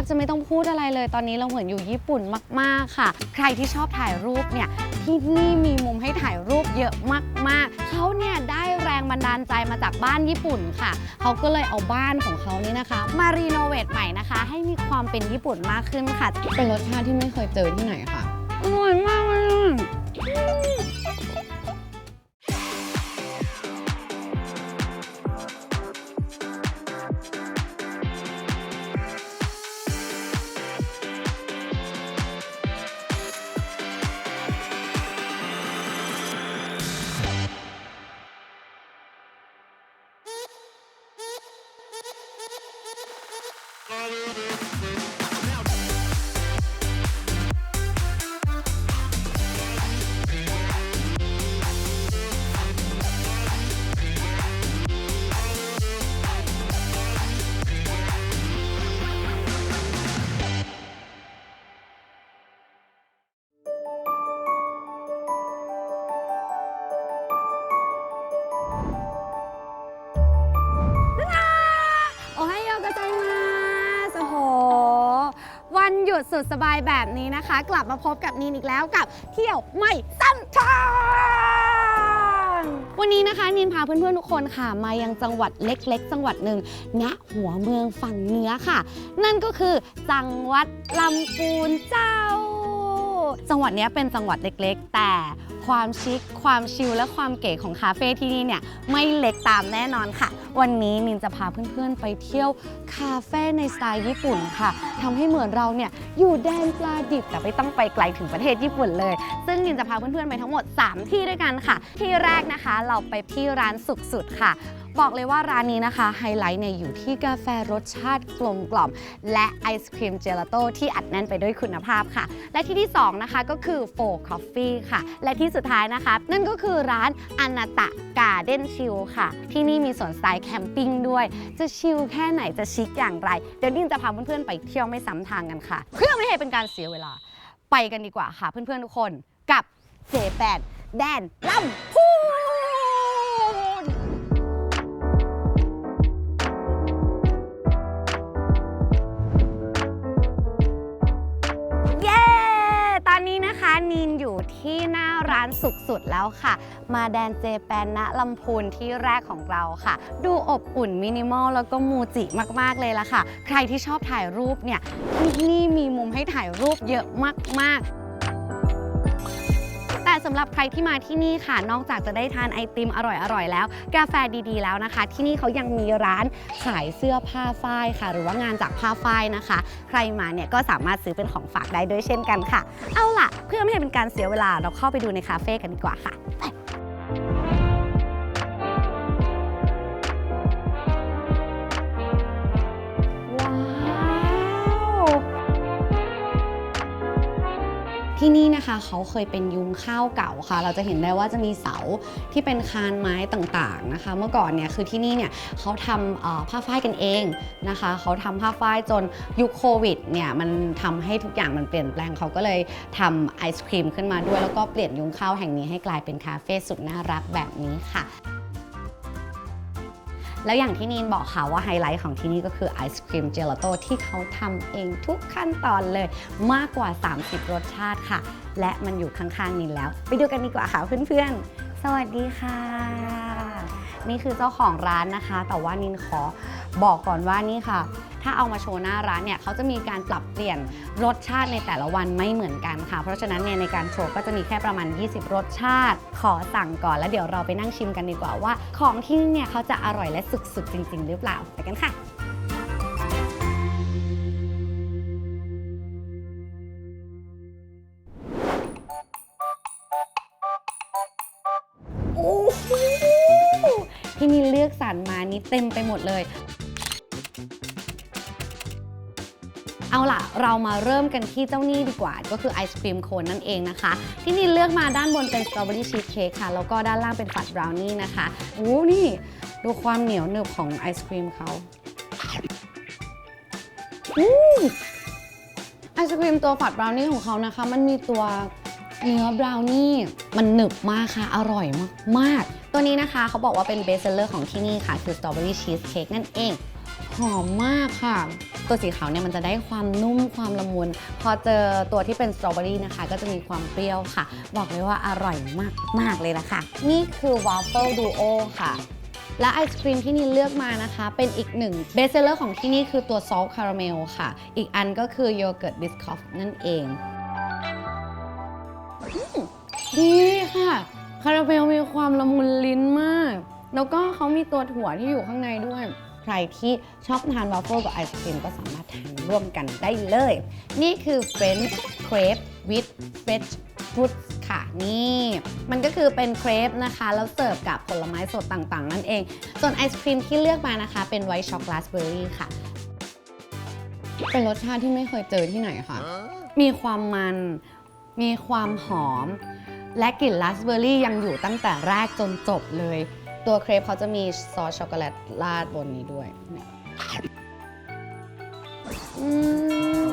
บจะไม่ต้องพูดอะไรเลยตอนนี้เราเหมือนอยู่ญี่ปุ่นมาก ๆ ค่ะ ใครที่ชอบถ่ายรูปเนี่ยที่นี่มีมุมให้ถ่ายรูปเยอะมาก ๆ เขาเนี่ยได้แรงบันดาลใจมาจากบ้านญี่ปุ่นค่ะ เขาก็เลยเอาบ้านของเขานี่นะคะ มารีโนเวทใหม่นะคะ ให้มีความเป็นญี่ปุ่นมากขึ้นค่ะ เป็นรสชาติที่ไม่เคยเจอที่ไหนค่ะ อร่อยมากเลย อ สบายแบบนี้นะคะ กลับมาพบกับนีนอีกแล้วกับเที่ยวไม่ซ้ำทางวันนี้นะคะนีนพาเพื่อนๆทุกคนค่ะ มายังจังหวัดเล็ก ๆ จังหวัดหนึ่งณหัวเมืองฝั่งเหนือค่ะ นั่นก็คือจังหวัดลำพูนเจ้า จังหวัดนี้เป็นจังหวัดเล็กๆ แต่ความชิคความชิลและความเก๋ของคาเฟ่ที่นี่เนี่ยไม่เล็กตามแน่นอนค่ะ วันนี้นินจะพาเพื่อนๆไปเที่ยวคาเฟ่ในสไตล์ญี่ปุ่นค่ะทำให้เหมือนเราเนี่ยอยู่แดนปลาดิบแต่ไม่ต้องไปไกลถึงประเทศญี่ปุ่นเลย ซึ่งนินจะพาเพื่อนๆไปทั้งหมด 3 ที่ด้วยกันค่ะ ที่แรกนะคะ เราไปที่ร้านสุกสุดค่ะ บอกเลยว่าร้านนี้นะคะไฮไลท์เนี่ยอยู่ที่กาแฟรสชาติกลมกล่อม และไอศครีมเจลาโต้ที่อัดแน่นไปด้วยคุณภาพค่ะ และที่ที่ 2 นะคะก็คือโฟคอฟฟี่ค่ะ และที่สุดท้ายนะคะ นั่นก็คือร้านอนาตะการ์เด้นชิลค่ะ ที่นี่มีสวนสไตล์แคมปิ้งด้วย จะชิลแค่ไหนจะชิคอย่างไร เดี๋ยวดินจะพาเพื่อนๆไปเที่ยวไม่ซ้ำทางกันค่ะ เพื่อไม่ให้เป็นการเสียเวลา ไปกันดีกว่าค่ะเพื่อนๆทุกคนกับเจแปนแดนลำพู สุขสุดแล้วค่ะ มาแดนเจแปนณลำพูนที่แรกของเราค่ะ ดูอบอุ่นมินิมอลแล้วก็มูจิมากๆเลยล่ะค่ะ ใครที่ชอบถ่ายรูปเนี่ยที่นี่มีมุมให้ถ่ายรูปเยอะมากๆ แต่สำหรับใครที่มาที่นี่ค่ะ นอกจากจะได้ทานไอติมอร่อยๆแล้ว กาแฟดีๆแล้วนะคะ ที่นี่เขายังมีร้านขายเสื้อผ้าฝ้ายค่ะ หรือว่างานจากผ้าฝ้ายนะคะ ใครมาเนี่ยก็สามารถซื้อเป็นของฝากได้ด้วยเช่นกันค่ะ เอาล่ะ เพื่อไม่ให้เป็นการเสียเวลาเราเข้าไปดูในคาเฟ่กันดีกว่าค่ะไป ที่นี่นะคะเขาเคยเป็นยุ้งข้าวเก่าค่ะ เราจะเห็นได้ว่าจะมีเสาที่เป็นคานไม้ต่างๆนะคะ เมื่อก่อนเนี่ยคือที่นี่เนี่ยเขาทำผ้าฝ้ายกันเองนะคะเขาทำผ้าฝ้ายจนยุคโควิดเนี่ยมันทำให้ทุกอย่างมันเปลี่ยนแปลงเขาก็เลยทำไอศครีมขึ้นมาด้วย แล้วก็เปลี่ยนยุ้งข้าวแห่งนี้ให้กลายเป็นคาเฟ่สุดน่ารักแบบนี้ค่ะ แล้วอย่างที่นีนบอกค่ะว่าไฮไลท์ของที่นี่ก็คือไอศครีมเจลาโต้ที่เขาทำเองทุกขั้นตอนเลยมากกว่า 30 รสชาติค่ะ และมันอยู่ข้างๆนีนแล้ว ไปดูกันดีกว่าค่ะเพื่อนๆ สวัสดีค่ะ นี่คือเจ้าของร้านนะคะ แต่ว่านินขอ บอกก่อนว่านี่ค่ะ ถ้าเอามาโชว์หน้าร้านเนี่ยเขาจะมีการปรับเปลี่ยนรสชาติในแต่ละวันไม่เหมือนกันค่ะ เพราะฉะนั้นเนี่ยในการโชว์ก็จะมีแค่ประมาณ 20 รสชาติ ขอสั่งก่อนแล้วเดี๋ยวเราไปนั่งชิมกันดีกว่าว่า ของที่นี่เนี่ยเขาจะอร่อยและสุดๆจริง ๆ หรือเปล่าไปกันค่ะโอ้โหที่นี่เลือกสรรมานี่เต็มไปหมดเลย เรามาเริ่มกันที่เจ้านี่ดีกว่า ก็คือไอศครีมโคนนั่นเองนะคะ ที่นี่เลือกมาด้านบนเป็นสตรอเบอรี่ชีสเค้กค่ะ แล้วก็ด้านล่างเป็นฟัดบราวนี่นะคะโอ้นี่ ดูความเหนียวหนึบของไอศครีมเขาอืมไอศครีมตัวฝัดบราวนี่ของเขานะคะ มันมีตัวเนื้อบราวนี่มันหนึบมากค่ะ อร่อยมาก ๆ ตัวนี้นะคะเขาบอกว่าเป็นเบสเซอร์ของที่นี่ค่ะ คือสตรอเบอรี่ชีสเค้กนั่นเอง หอมมากค่ะ ตัวสีขาวเนี่ยมันจะได้ความนุ่มความละมุน พอเจอตัวที่เป็นสตรอเบอรี่นะคะ ก็จะมีความเปรี้ยวค่ะ บอกเลยว่าอร่อยมากมากเลยละค่ะ นี่คือว w a f f l e Duo ค่ะ และไอศครีมที่นินเลือกมานะคะ เป็นอีกหนึ่งเบสเซอร์ของที่นี่คือตัวซอลต์คาราเมลค่ะ อีกอันก็คือโยเกิร์ตบิสคอฟนั่นเองดีค่ะคาราเมลมีความละมุนลิ้นมาก แล้วก็เขามีตัวถั่วที่อยู่ข้างในด้วย ใครที่ชอบทานวาฟเฟิลกับไอศครีมก็สามารถทานร่วมกันได้เลย นี่คือ French crepe with fresh fruit ค่ะนี่มันก็คือเป็นเครปนะคะ แล้วเสิร์ฟกับผลไม้สดต่างๆ นั่นเอง ส่วนไอศครีมที่เลือกมานะคะ เป็นไวท์ช็อกโกแลตเบอร์รี่ค่ะ เป็นรสชาติที่ไม่เคยเจอที่ไหนค่ะ มีความมัน มีความหอม และกลิ่นราสเบอร์รี่ยังอยู่ตั้งแต่แรกจนจบเลย ตัวเครปเขาจะมีซอสช็อกโกแลตราดบนนี้ด้วยอืม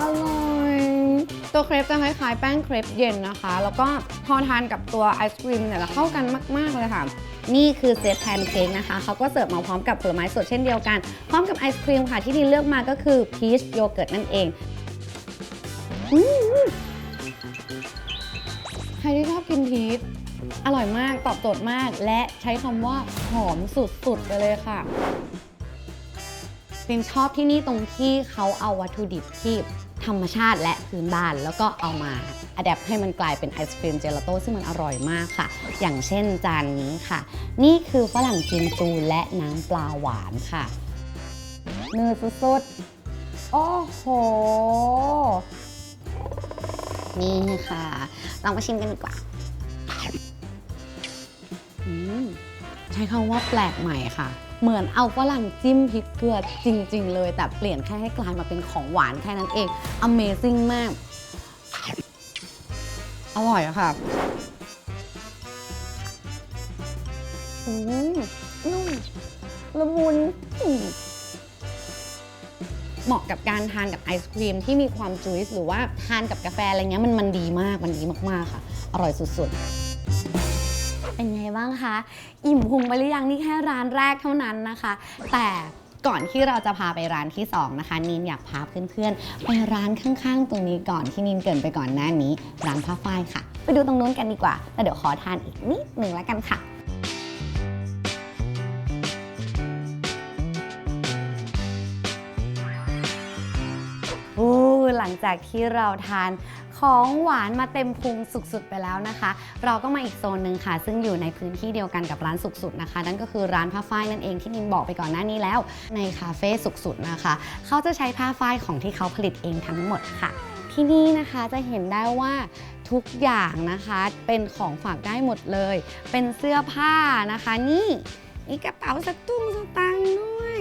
อร่อย ตัวเครปจะคล้ายๆแป้งเครปเย็นนะคะ แล้วก็พอทานกับตัวไอศครีมเนี่ยจะเข้ากันมาก ๆ เลยค่ะ นี่คือเซตแพนเค้กนะคะ เขาก็เสิร์ฟมาพร้อมกับผลไม้สดเช่นเดียวกัน พร้อมกับไอศครีมค่ะ ที่ดินเลือกมาก็คือพีชโยเกิร์ตนั่นเองใครที่ชอบกินพีช อร่อยมากตอบโจทย์มาก และใช้คำว่าหอมสุดๆไปเลยค่ะลินชอบที่นี่ตรงที่เขาเอาวัตถุดิบที่ธรรมชาติและพื้นบ้าน แล้วก็เอามาอัดแอปให้มันกลายเป็นไอศครีมเจลาโต้ซึ่งมันอร่อยมากค่ะ อย่างเช่นจานนี้ค่ะ นี่คือฝรั่งกิมจูและน้ำปลาหวานค่ะเนื้อสุดๆ โอ้โห นี่ค่ะ ลองมาชิมกันดีกว่า ใช้คำว่าแปลกใหม่ค่ะ เหมือนเอาฝรั่งจิ้มพริกเกลือจริง ๆ เลย แต่เปลี่ยนแค่ให้กลายมาเป็นของหวานแค่นั้นเอง Amazing มาก อร่อยอะค่ะอืมนุ่มละมุนอืมเหมาะกับการทานกับไอศครีมที่มีความจุยส์หรือว่าทานกับกาแฟอะไรเงี้ยมันมันดีมาก มันดีมาก ๆ ค่ะ อร่อยสุด ๆ เป็นไงบ้างคะ อิ่มพุงไปหรือยังนี่แค่ร้านแรกเท่านั้นนะคะ แต่ก่อนที่เราจะพาไปร้านที่ 2 นะคะ นินอยากพาเพื่อนๆ ไปร้านข้างๆ ตรงนี้ก่อนที่นินเกินไปก่อนหน้านี้ ร้านผ้าฝ้ายค่ะ ไปดูตรงนู้นกันดีกว่าแล้วเดี๋ยวขอทานอีกนิดหนึ่งแล้วกันค่ะอู้หลังจากที่เราทาน ของหวานมาเต็มพุงสุดๆไปแล้วนะคะ เราก็มาอีกโซนหนึ่งค่ะ ซึ่งอยู่ในพื้นที่เดียวกันกับร้านสุกสุดนะคะ นั่นก็คือร้านผ้าฝ้ายนั่นเองที่นินบอกไปก่อนหน้านี้แล้ว ในคาเฟ่สุกสุดนะคะ เขาจะใช้ผ้าฝ้ายของที่เขาผลิตเองทั้งหมดค่ะ ที่นี่นะคะจะเห็นได้ว่าทุกอย่างนะคะเป็นของฝากได้หมดเลย เป็นเสื้อผ้านะคะ นี่มีกระเป๋าสตุ้งสตังค์ด้วย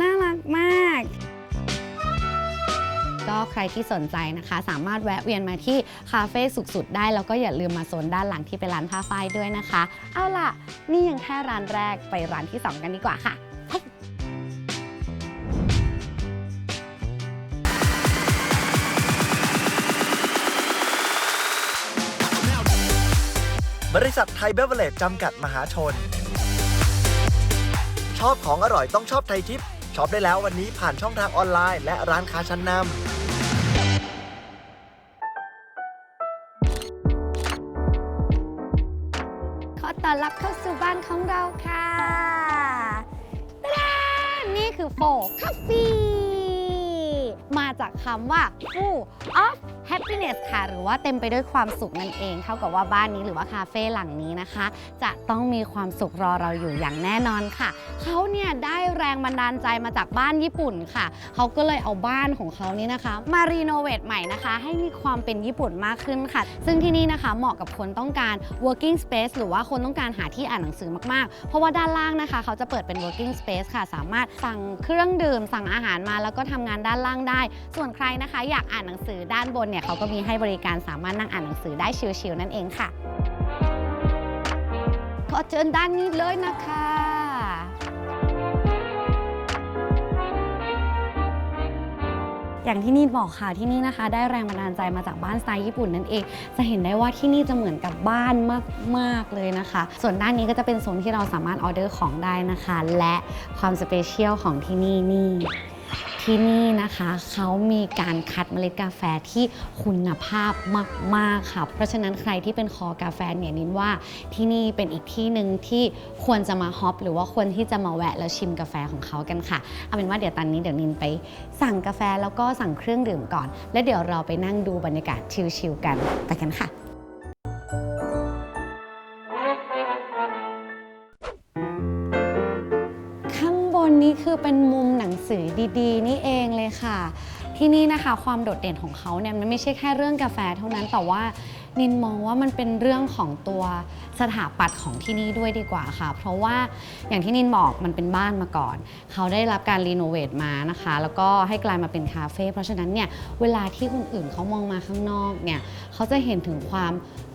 น่ารักมาก ก็ใครที่สนใจนะคะ สามารถแวะเวียนมาที่คาเฟ่สุกสุดได้ แล้วก็อย่าลืมมาโซนด้านหลังที่เป็นร้านผ้าฝ้ายด้วยนะคะ เอาล่ะ นี่ยังแค่ร้านแรกไปร้านที่ 2 กันดีกว่าค่ะบริษัทไทยเบเวอร์เลจจำกัดมหาชน ชอบของอร่อยต้องชอบไทยทิปช็อปได้แล้ววันนี้ผ่านช่องทางออนไลน์ และร้านค้าชั้นนำ อต้อนรับเข้าสู่บ้านของเราค่ะตะดานี่คือโฟคาฟีมาจากคำว่า full of happiness ค่ะ หรือว่าเต็มไปด้วยความสุขนั่นเอง เท่ากับว่าบ้านนี้หรือว่าคาเฟ่หลังนี้นะคะ จะต้องมีความสุขรอเราอยู่อย่างแน่นอนค่ะ เขาเนี่ยได้แรงบันดาลใจมาจากบ้านญี่ปุ่นค่ะ เขาก็เลยเอาบ้านของเขานี่นะคะ มารีโนเวทใหม่นะคะ ให้มีความเป็นญี่ปุ่นมากขึ้นค่ะ ซึ่งที่นี่นะคะ เหมาะกับคนต้องการ working space หรือว่าคนต้องการหาที่อ่านหนังสือมากๆ เพราะว่าด้านล่างนะคะ เขาจะเปิดเป็น working space ค่ะ สามารถสั่งเครื่องดื่ม สั่งอาหารมาแล้วก็ทำงานด้านล่างได้ ส่วนใครนะคะ อยากอ่านหนังสือด้านบนเนี่ยเขาก็มีให้บริการสามารถนั่งอ่านหนังสือได้ชิลๆนั่นเองค่ะ ขอเชิญด้านนี้เลยนะคะอย่างที่นี่บอกค่ะที่นี่นะคะได้แรงบันดาลใจมาจากบ้านสไตล์ญี่ปุ่นนั่นเอง จะเห็นได้ว่าที่นี่จะเหมือนกับบ้านมากๆเลยนะคะ ส่วนด้านนี้ก็จะเป็นโซนที่เราสามารถออเดอร์ของได้นะคะ และความสเปเชียลของที่นี่นี่ ที่นี่นะคะเขามีการคัดเมล็ดกาแฟที่คุณภาพมาก ๆ ค่ะ เพราะฉะนั้นใครที่เป็นคอกาแฟเนี่ยนินว่าที่นี่เป็นอีกที่หนึ่งที่ควรจะมาฮอปหรือว่าควรที่จะมาแวะแล้วชิมกาแฟของเขากันค่ะ เอาเป็นว่าเดี๋ยวตอนนี้เดี๋ยวนินไปสั่งกาแฟแล้วก็สั่งเครื่องดื่มก่อน แล้วเดี๋ยวเราไปนั่งดูบรรยากาศชิลๆกันไปกันค่ะ นี้คือเป็นมุมหนังสือดีๆ นี่เองเลยค่ะ ที่นี่นะคะความโดดเด่นของเขาเนี่ยมันไม่ใช่แค่เรื่องกาแฟเท่านั้นแต่ว่านินมองว่ามันเป็นเรื่องของตัวสถาปัตย์ของที่นี่ด้วยดีกว่าค่ะ เพราะว่าอย่างที่นินบอกมันเป็นบ้านมาก่อน เขาได้รับการรีโนเวทมานะคะ แล้วก็ให้กลายมาเป็นคาเฟ่เพราะฉะนั้นเนี่ยเวลาที่คนอื่นเขามองมาข้างนอกเนี่ยเขาจะเห็นถึงความ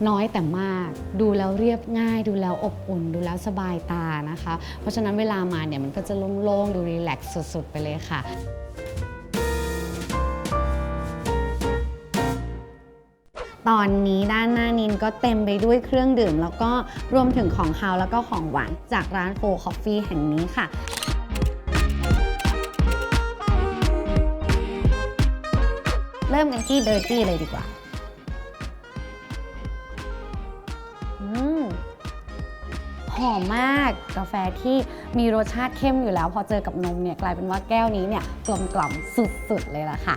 น้อยแต่มาก ดูแล้วเรียบง่าย ดูแล้วอบอุ่น ดูแล้วสบายตานะคะ เพราะฉะนั้นเวลามาเนี่ยมันก็จะโล่งๆ ดูรีแลกซ์สุดๆ ไปเลยค่ะตอนนี้ด้านหน้านินก็เต็มไปด้วยเครื่องดื่ม แล้วก็รวมถึงของคาวแล้วก็ของหวาน จากร้านโฟคอฟฟี่แห่งนี้ค่ะ เริ่มกันที่เดอร์ตี้เลยดีกว่า หอมมากกาแฟที่มีรสชาติเข้มอยู่แล้ว พอเจอกับนมเนี่ยกลายเป็นว่าแก้วนี้เนี่ยกลมกล่อมสุดๆเลยล่ะค่ะ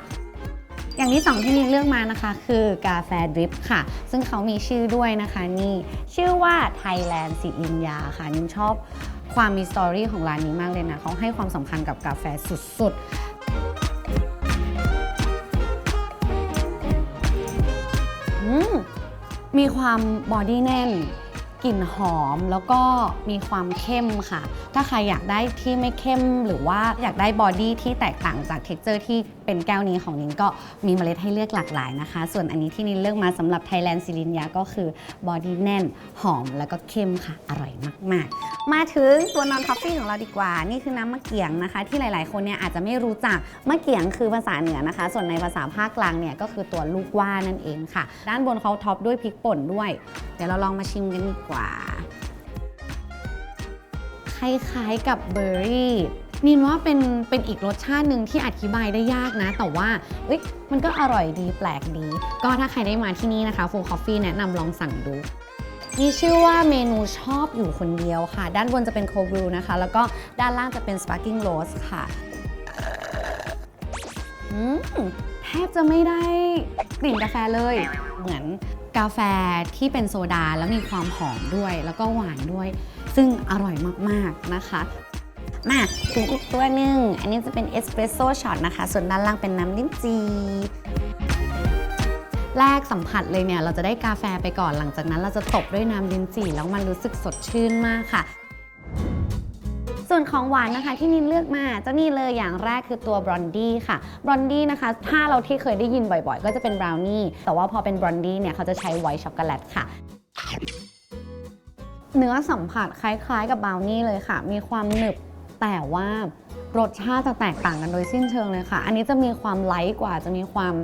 อย่างที่สองที่นินเลือกมานะคะ คือกาแฟดริปค่ะ ซึ่งเขามีชื่อด้วยนะคะนี่ชื่อว่า Thailand สิอินยาค่ะนิชอบความมีสตอรี่ของร้านนี้มากเลยนะเขาให้ความสำคัญกับกาแฟสุดๆมมีความบอดี้แน่น กลิ่นหอมแล้วก็มีความเข้มค่ะ ถ้าใครอยากได้ที่ไม่เข้มหรือว่าอยากได้บอดี้ที่แตกต่างจากเท็กเจอร์ที่เป็นแก้วนี้ของนินก็มีเมล็ดให้เลือกหลากหลายนะคะ ส่วนอันนี้ที่นินเลือกมาสำหรับ Thailand ซิลินยาก็คือบอดี้แน่น หอมแล้วก็เข้มค่ะ อร่อยมาก ๆ มาถึงตัวนอนคอฟฟี่ของเราดีกว่า นี่คือน้ำมะเกียงนะคะ ที่หลาย ๆ คนเนี่ยอาจจะไม่รู้จักมะเกียงคือภาษาเหนือนะคะ ส่วนในภาษาภาคกลางเนี่ยก็คือตัวลูกว่านั่นเองค่ะ ด้านบนเขาท็อปด้วยพริกป่นด้วยเดี๋ยวเราลองมาชิมกันดีกว่าคล้ายๆกับเบอร์รี่ นินว่าเป็นเป็นอีกรสชาติหนึ่งที่อธิบายได้ยากนะ แต่ว่ามันก็อร่อยดีแปลกดี ก็ถ้าใครได้มาที่นี่นะคะฟูคอฟฟี่แนะนำลองสั่งดูมีชื่อว่าเมนูชอบอยู่คนเดียวค่ะ ด้านบนจะเป็นโคบรูนะคะ แล้วก็ด้านล่างจะเป็นสปาร์กิ้งโรสค่ะอืมแทบจะไม่ได้กลิ่นกาแฟเลย เหมือนกาแฟที่เป็นโซดาแล้วมีความหอมด้วย แล้วก็หวานด้วย ซึ่งอร่อยมาก ๆ นะคะ มาถึงอีกตัวหนึ่ง อันนี้จะเป็นเอสเปรสโซ่ช็อตนะคะ ส่วนด้านล่างเป็นน้ำลิ้นจี่แรกสัมผัสเลยเนี่ย เราจะได้กาแฟไปก่อนหลังจากนั้นเราจะตบด้วยน้ำลิ้นจี่แล้วมันรู้สึกสดชื่นมากค่ะ ส่วนของหวานนะคะที่นินเลือกมาเจ้านี่เลยอย่างแรกคือตัวบรอนดี้ค่ะบรอนดี้นะคะ ถ้าเราที่เคยได้ยินบ่อยๆ ก็จะเป็นบราวนี่แต่ว่าพอเป็นบรอนดี้เนี่ยเขาจะใช้ไวท์ช็อกโกแลตค่ะเนื้อสัมผัสคล้ายๆกับบราวนี่เลยค่ะ มีความหนึบ แต่ว่ารสชาติจะแตกต่างกันโดยสิ้นเชิงเลยค่ะ อันนี้จะมีความไลท์กว่า จะมีความ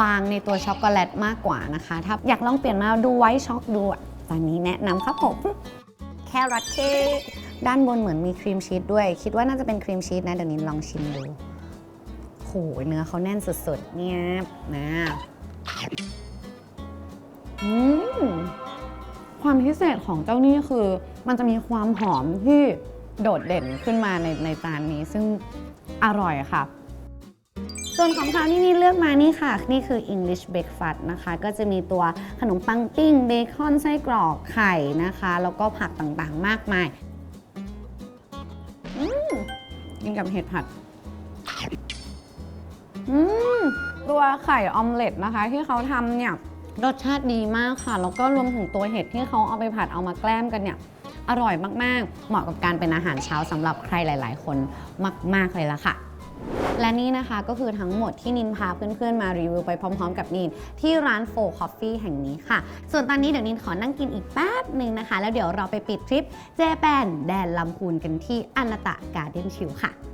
บางในตัวช็อกโกแลตมากกว่านะคะ ถ้าอยากลองเปลี่ยนมาดูไวท์ช็อกดูตอนนี้แนะนำครับผม แครอทเค้กด้านบนเหมือนมีครีมชีสด้วย คิดว่าน่าจะเป็นครีมชีสนะ เดี๋ยวนี้ลองชิมดูโหเนื้อเขาแน่นสุดๆ เนี่ยนะอืมความพิเศษของเจ้านี่คือ มันจะมีความหอมที่ โดดเด่นขึ้นมาในในจานนี้ซึ่งอร่อยค่ะ ส่วนของคาวที่นี่เลือกมานี่ค่ะ นี่คือ English breakfast นะคะ ก็จะมีตัวขนมปังปิ้งเบคอนไส้กรอกไข่นะคะ แล้วก็ผักต่างๆมากมายอืมกินกับเห็ดผัดอืมตัวไข่ออมเล็ตนะคะ ที่เขาทำเนี่ยรสชาติดีมากค่ะ แล้วก็รวมถึงตัวเห็ดที่เขาเอาไปผัดเอามาแกล้มกันเนี่ย อร่อยมากๆ เหมาะกับการเป็นอาหารเช้าสำหรับใครหลาย ๆ คนมาก ๆ เลยละค่ะและนี่นะคะก็คือทั้งหมดที่นินพาเพื่อนๆมารีวิวไปพร้อมๆ กับนิน ที่ร้านโฟคอฟฟี่แห่งนี้ค่ะ ส่วนตอนนี้เดี๋ยวนินขอนั่งกินอีกแป๊บหนึ่งนะคะ แล้วเดี๋ยวเราไปปิดทริปเจแปนแดนลำพูนกันที่อนาตะการ์เด้นชิลค่ะ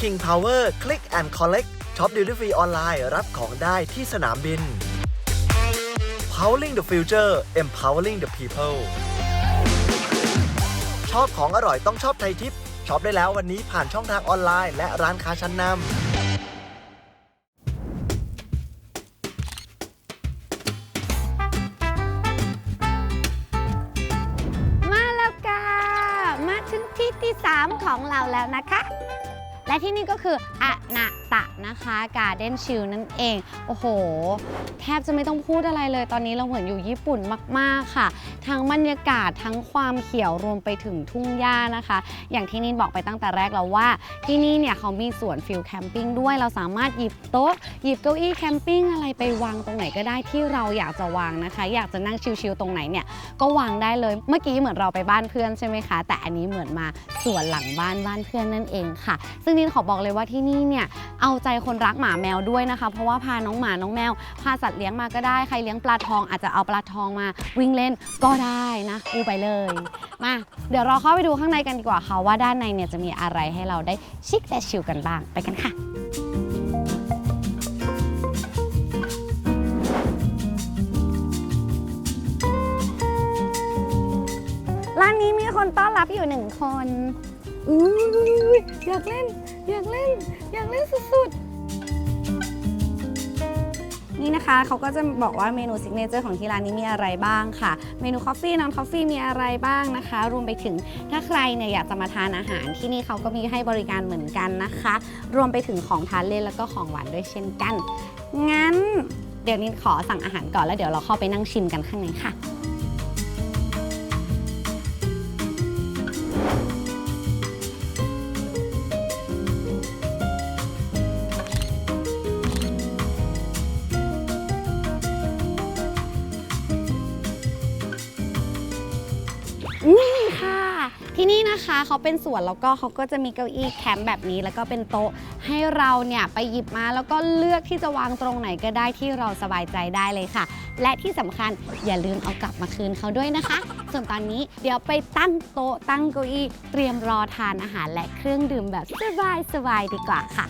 King Power Click and Collect ช็อปดิลิฟรีออนไลน์รับของได้ที่สนามบิน powering the future empowering the people ชอบของอร่อยต้องชอบไทยทิปช็อปได้แล้ววันนี้ผ่านช่องทางออนไลน์และร้านค้าชั้นนำมาแล้วกามาถึงที่ที่ 3 ของเราแล้วนะคะ และที่นี่ก็คืออะนาตะนะคะการ์เด้นชิลนั่นเอง โอ้โห แทบจะไม่ต้องพูดอะไรเลยตอนนี้เราเหมือนอยู่ญี่ปุ่นมาก ๆ ค่ะ ทั้งบรรยากาศทั้งความเขียวรวมไปถึงทุ่งหญ้านะคะ อย่างที่นินบอกไปตั้งแต่แรกแล้วว่า ที่นี่เนี่ยเขามีสวนฟิลแคมปิ้งด้วยเราสามารถหยิบโต๊ะ หยิบเก้าอี้แคมปิ้งอะไรไปวางตรงไหนก็ได้ที่เราอยากจะวางนะคะ อยากจะนั่งชิลๆตรงไหนเนี่ยก็วางได้เลยเมื่อกี้เหมือนเราไปบ้านเพื่อนใช่ไหมคะ แต่อันนี้เหมือนมาสวนหลังบ้านบ้านเพื่อนนั่นเองค่ะ ซึ่งนินขอบอกเลยว่าที่นี่เนี่ยเอาใจคนรักหมาแมวด้วยนะคะ เพราะว่าพาน้องหมาน้องแมว พาสัตว์เลี้ยงมาก็ได้ใครเลี้ยงปลาทองอาจจะเอาปลาทองมาวิ่งเล่นก็ได้นะอูไปเลย มาเดี๋ยวเราเข้าไปดูข้างในกันดีกว่าค่ะว่าด้านในเนี่ยจะมีอะไรให้เราได้ชิคและชิลกันบ้างไปกันค่ะร้านนี้มีคนต้อนรับอยู่หนึ่งคนอุ้อยากเล่น อยากเล่น อยากเล่นสุดๆ นี่นะคะเขาก็จะบอกว่าเมนูซิกเนเจอร์ของที่ร้านนี้มีอะไรบ้างค่ะ เมนูคอฟฟี่นอนคอฟฟี่มีอะไรบ้างนะคะ รวมไปถึงถ้าใครเนี่ยอยากจะมาทานอาหารที่นี่เขาก็มีให้บริการเหมือนกันนะคะ รวมไปถึงของทานเล่นแล้วก็ของหวานด้วยเช่นกัน งั้น เดี๋ยวนี้ขอสั่งอาหารก่อนแล้วเดี๋ยวเราเข้าไปนั่งชิมกันข้างในค่ะ เขาเป็นสวนแล้วก็เขาก็จะมีเก้าอี้แคมป์แบบนี้ แล้วก็เป็นโต๊ะให้เราเนี่ยไปหยิบมาแล้วก็เลือกที่จะวางตรงไหนก็ได้ที่เราสบายใจได้เลยค่ะ และที่สำคัญอย่าลืมเอากลับมาคืนเขาด้วยนะคะ ส่วนตอนนี้เดี๋ยวไปตั้งโต๊ะตั้งเก้าอี้เตรียมรอทานอาหารและเครื่องดื่มแบบสบายๆดีกว่าค่ะ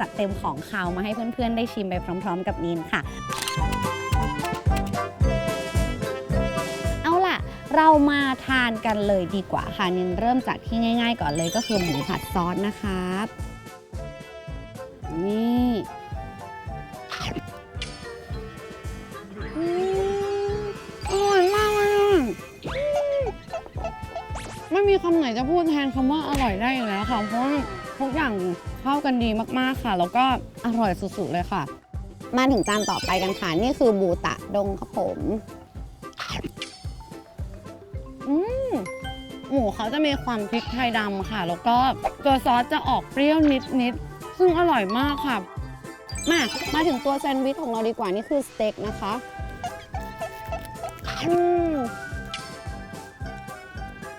จัดเต็มของคาวมาให้เพื่อนๆ ได้ชิมไปพร้อม ๆ กับนินค่ะ เอาล่ะ เรามาทานกันเลยดีกว่าค่ะนินเริ่มจากที่ง่าย ๆ ก่อนเลยก็คือหมูผัดซอสนะครับนี่อร่อยมากเลยอะไม่มีคำไหนจะพูดแทนคำว่าอร่อยได้อีกแล้วค่ะเพราะ ทุกอย่างเข้ากันดีมากๆค่ะ แล้วก็อร่อยสุดๆเลยค่ะ มาถึงจานต่อไปกันค่ะ นี่คือบูตะดงครับผมอืมหมูเขาจะมีความพริกไทยดำค่ะ แล้วก็ตัวซอสจะออกเปรี้ยวนิดๆซึ่งอร่อยมากค่ะ มามาถึงตัวแซนด์วิชของเราดีกว่านี่คือสเต็กนะคะอืม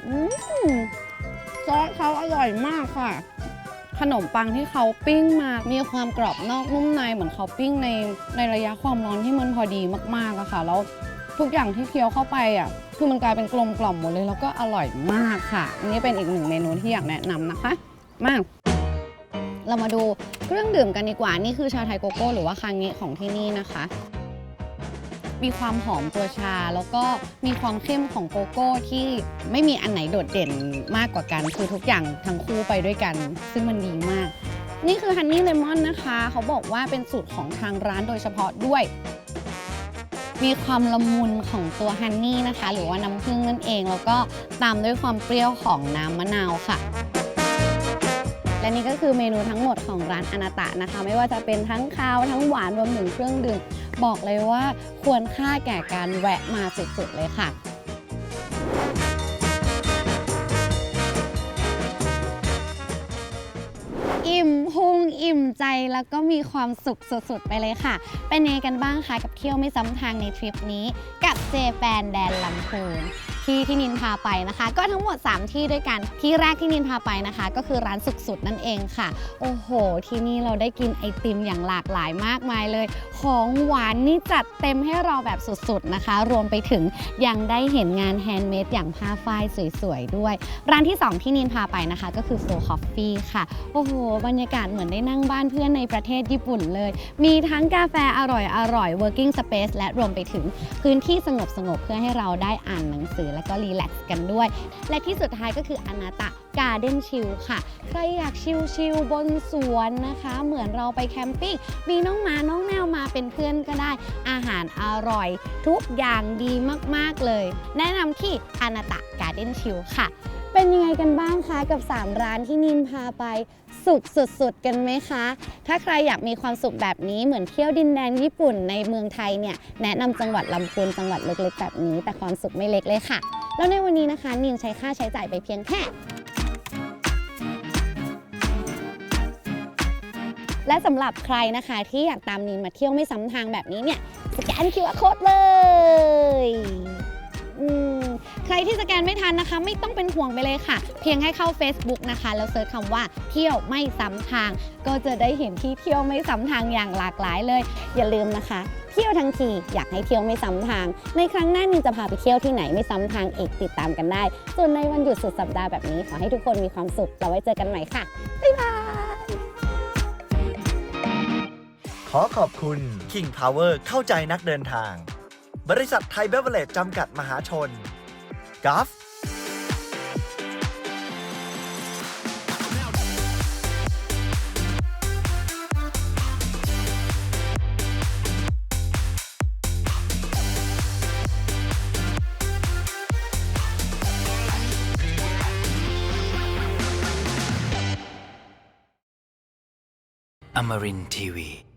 อืมซอสเขาอร่อยมากค่ะ ขนมปังที่เขาปิ้งมา มีความกรอบนอกนุ่มในเหมือนเขาปิ้งในในระยะความร้อนที่มันพอดีมากๆอะค่ะ แล้วทุกอย่างที่เคี้ยวเข้าไปอะคือมันกลายเป็นกลมกล่อมหมดเลย แล้วก็อร่อยมากค่ะ อันนี้เป็นอีกหนึ่งเมนูที่อยากแนะนำนะคะ มาก เรามาดูเครื่องดื่มกันดีกว่า นี่คือชาไทยโกโก้ หรือว่าคางเงะของที่นี่นะคะ มีความหอมตัวชา แล้วก็มีความเข้มของโกโก้ที่ไม่มีอันไหนโดดเด่นมากกว่ากัน คือทุกอย่างทั้งคู่ไปด้วยกัน ซึ่งมันดีมาก นี่คือฮันนี่เลมอนนะคะ เขาบอกว่าเป็นสูตรของทางร้านโดยเฉพาะด้วย มีความละมุนของตัวฮันนี่นะคะ หรือว่าน้ำผึ้งนั่นเอง แล้วก็ตามด้วยความเปรี้ยวของน้ำมะนาวค่ะและนี่ก็คือเมนูทั้งหมดของร้านอนาตะนะคะ ไม่ว่าจะเป็นทั้งคาวทั้งหวานรวมถึงเครื่องดื่ม บอกเลยว่าควรค่าแก่การแวะมาสุดๆเลยค่ะอิ่มพุงอิ่มใจแล้วก็มีความสุขสุดๆ ไปเลยค่ะ เป็นไงกันบ้างคะกับเที่ยวไม่ซ้ำทางในทริปนี้ กับเจแปนแดนลำพูน ที่ที่นินพาไปนะคะ ก็ทั้งหมด 3 ที่ด้วยกันที่แรกที่นินพาไปนะคะ ก็คือร้านสุกสุดนั่นเองค่ะ โอ้โห ที่นี่เราได้กินไอติมอย่างหลากหลายมากมายเลย ของหวานนี่จัดเต็มให้เราแบบสุดๆนะคะ รวมไปถึงยังได้เห็นงานแฮนด์เมดอย่างผ้าฝ้ายสวยๆด้วย ร้านที่ 2 ที่นินพาไปนะคะ ก็คือ Full Coffee ค่ะ โอ้โห บรรยากาศเหมือนได้นั่งบ้านเพื่อนในประเทศญี่ปุ่นเลย มีทั้งกาแฟอร่อยอร่อย working space และรวมไปถึงพื้นที่สงบๆเพื่อให้เราได้อ่านหนังสือและก็รีแลกซ์กันด้วย และที่สุดท้ายก็คืออนาตะการ์เด้นชิลค่ะ ใครอยากชิลๆบนสวนนะคะ เหมือนเราไปแคมปิ้ง มีน้องหมา น้องแมวมาเป็นเพื่อนก็ได้ อาหารอร่อย ทุกอย่างดีมากๆเลย แนะนำที่อนาตะการ์เด้นชิลค่ะ เป็นยังไงกันบ้างคะกับ 3 ร้านที่นินพาไป สุขสุดๆ กันไหมคะ ถ้าใครอยากมีความสุขแบบนี้เหมือนเที่ยวดินแดนญี่ปุ่นในเมืองไทยเนี่ยแนะนำจังหวัดลำพูนจังหวัดเล็กๆ แบบนี้ แต่ความสุขไม่เล็กเลยค่ะ แล้วในวันนี้นะคะนินใช้ค่าใช้จ่ายไปเพียงแค่และสำหรับใครนะคะที่อยากตามนินมาเที่ยวไม่ซ้ำทางแบบนี้เนี่ยสแกน QR code เลย อืมใครที่สแกนไม่ทันนะคะ ไม่ต้องเป็นห่วงไปเลยค่ะ เพียงให้เข้า Facebook นะคะ แล้วเซิร์ชคำว่าเที่ยวไม่ซ้ำทาง ก็จะได้เห็นที่เที่ยวไม่ซ้ำทางอย่างหลากหลายเลย อย่าลืมนะคะ เที่ยวทั้งทีอยากให้เที่ยวไม่ซ้ำทาง ในครั้งหน้านินจะพาไปเที่ยวที่ไหนไม่ซ้ำทางอีกติดตามกันได้ ส่วนในวันหยุดสุดสัปดาห์แบบนี้ขอให้ทุกคนมีความสุขเราไว้เจอกันใหม่ค่ะบ๊ายบายขอขอบคุณ King Power เข้าใจนักเดินทาง บริษัทไทยเบเวอร์เลจจำกัดมหาชนกัฟ Amarin Tiwi.